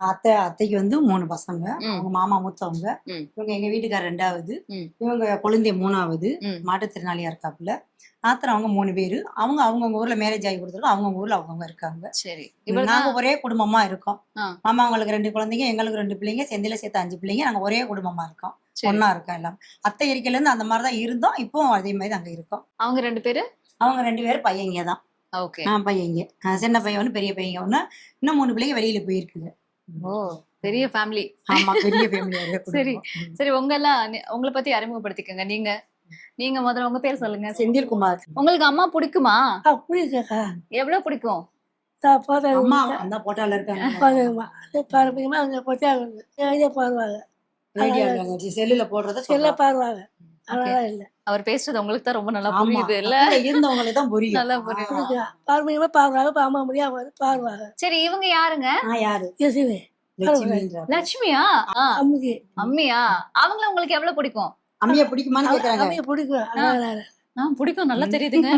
அத்தை அத்தைக்கு வந்து மூணு பசங்க. அவங்க மாமா மூத்தவங்க. இவங்க எங்க வீட்டுக்கார ரெண்டாவது. இவங்க குழந்தை மூணாவது. ம். மாற்றுத்திறனாளியா இருக்காப்புல. நாத்தர் அவங்க மூணு பேரு. அவங்க அவங்கவுங்க ஊர்ல மேரேஜ் ஆகி கொடுத்துருக்கோம் அவங்கவுங்க ஊர்ல அவங்கவுங்க இருக்காங்க. சரி. நாங்க ஒரே குடும்பமா இருக்கோம். மாமா அவங்களுக்கு ரெண்டு குழந்தைங்க எங்களுக்கு ரெண்டு பிள்ளைங்க செந்தில சேர்த்து அஞ்சு பிள்ளைங்க. நாங்க ஒரே குடும்பமா இருக்கோம். ஒண்ணா இருக்கோம் எல்லாம். அத்தை இருக்கையில இருந்து அந்த மாதிரி தான் இருந்தோம். இப்போ அதே மாதிரி அங்க இருக்கோம். அவங்க ரெண்டு பேரு? அவங்க ரெண்டு பேரும் பையங்க தான். ஓகே. பையங்க. சின்ன பையன் ஒன்று பெரிய பையன் ஒன்று இன்னும் மூணு பிள்ளைங்க வெளியில போயிருக்குது. ஓ பெரிய ஃபேமிலி ஆமா பெரிய ஃபேமிலியாக சரி. சரி உங்க எல்லாம் உங்களை பத்தி அறிமுகப்படுத்திக்கங்க. நீங்க நீங்க முதல்ல உங்க பேர் சொல்லுங்க. செந்தில்குமார். உங்களுக்கு அம்மா பிடிக்குமா? அப்படிக்கா எவ்வளவு பிடிக்கும்? அம்மா அந்த போட்டால இருக்காங்க. பாருங்கம்மா. அவங்க போட்டாங்க பாருவாங்க செல்லுல போடுறத செல்ல. பாருவாங்க அவர் பேசுறது உங்களுக்கு தான் ரொம்ப நல்லா புரியுது இல்ல? கூட இருந்தவங்களுக்கு தான் புரியும். நல்லா புரியுது. பாருமையமா பாருவாங்க பாமா முடியாம வந்து பாருவாங்க சரி இவங்க யாருங்க? யாரு? யசுவே. லட்சுமியா? அம்முக்கு. அம்மியா? அவங்கள உங்களுக்கு எவ்வளவு பிடிக்கும்? அம்மியா பிடிக்குமான்னு கேக்குறாங்க. அம்மையை பிடிக்கும். ஆ. பிடிக்கும். நல்லா தெரியுதுங்க.